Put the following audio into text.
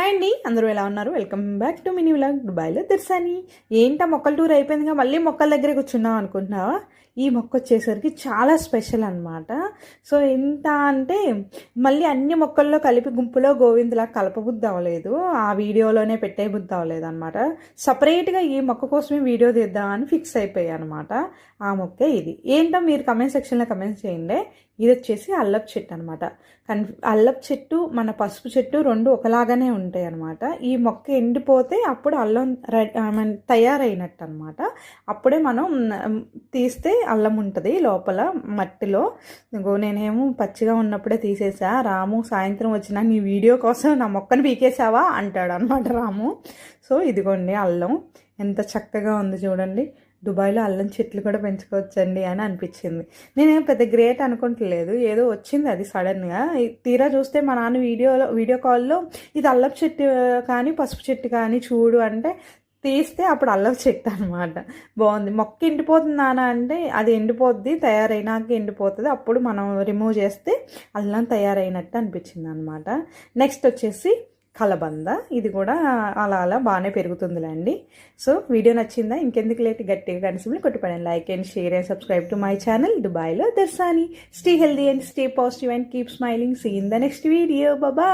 Hi అండి అందరూ ఎలా ఉన్నారు? Welcome back to mini vlog దుబాయ్లో తెరసాని. ఏంటా మొక్కల టూర్ అయిపోయిందిగా మళ్ళీ మొక్కల దగ్గరికి కూర్చున్నాం అనుకుంటున్నావా? ఈ మొక్క వచ్చేసరికి చాలా స్పెషల్ అనమాట సో ఎంత అంటే మళ్ళీ అన్ని మొక్కల్లో కలిపి గుంపులో గోవిందులా కలపబుద్ధి అవ్వలేదు. ఆ వీడియోలోనే పెట్టే బుద్ధి అవ్వలేదు అనమాట సపరేట్గా ఈ మొక్క కోసమే వీడియో తీద్దామని ఫిక్స్ అయిపోయాయి అనమాట ఆ మొక్కే ఇది. ఏంటో మీరు కమెంట్ సెక్షన్లో కమెంట్ చేయండి. ఇది వచ్చేసి అల్లపు చెట్టు అనమాట కన్ అల్లపు చెట్టు మన పసుపు చెట్టు రెండు ఒకలాగానే ఉంది. ఉంటాయి అనమాట ఈ మొక్క ఎండిపోతే అప్పుడు అల్లం ఐ మీన్ తయారైనట్టు అనమాట అప్పుడే మనం తీస్తే అల్లం ఉంటుంది లోపల మట్టిలో. ఇంకో నేనేమో పచ్చిగా ఉన్నప్పుడే తీసేసా. రాము సాయంత్రం వచ్చిన నీ వీడియో కోసం నా మొక్కను పీకేసావా అంటాడు అనమాట రాము. సో ఇదిగోండి అల్లం. ఎంత చక్కగా ఉంది చూడండి. దుబాయ్లో అల్లం చెట్లు కూడా పెంచుకోవచ్చండి అని అనిపించింది. నేనేం పెద్ద గ్రేట్ అనుకుంటలేదు. ఏదో వచ్చింది అది సడన్గా. తీరా చూస్తే మా నాన్న వీడియోలో వీడియో కాల్లో ఇది అల్లపు చెట్టు కానీ పసుపు చెట్టు కానీ చూడు అంటే తీస్తే అప్పుడు అల్లం చెట్టు అనమాట బాగుంది. మొక్క ఎండిపోతుంది నాన్న అంటే అది ఎండిపోద్ది తయారైనాక ఎండిపోతుంది. అప్పుడు మనం రిమూవ్ చేస్తే అల్లం తయారైనట్టు అనిపించింది అనమాట నెక్స్ట్ వచ్చేసి కలబంద. ఇది కూడా అలా అలా బాగానే పెరుగుతుందిలేండి. సో వీడియో నచ్చిందా? ఇంకెందుకు లేట్? గట్టిగా కనిసిబుల్ కొట్టుపడండి. Like and share and subscribe to my channel దుబాయ్లో దర్శాని stay healthy and stay positive and keep smiling see in the next video Baba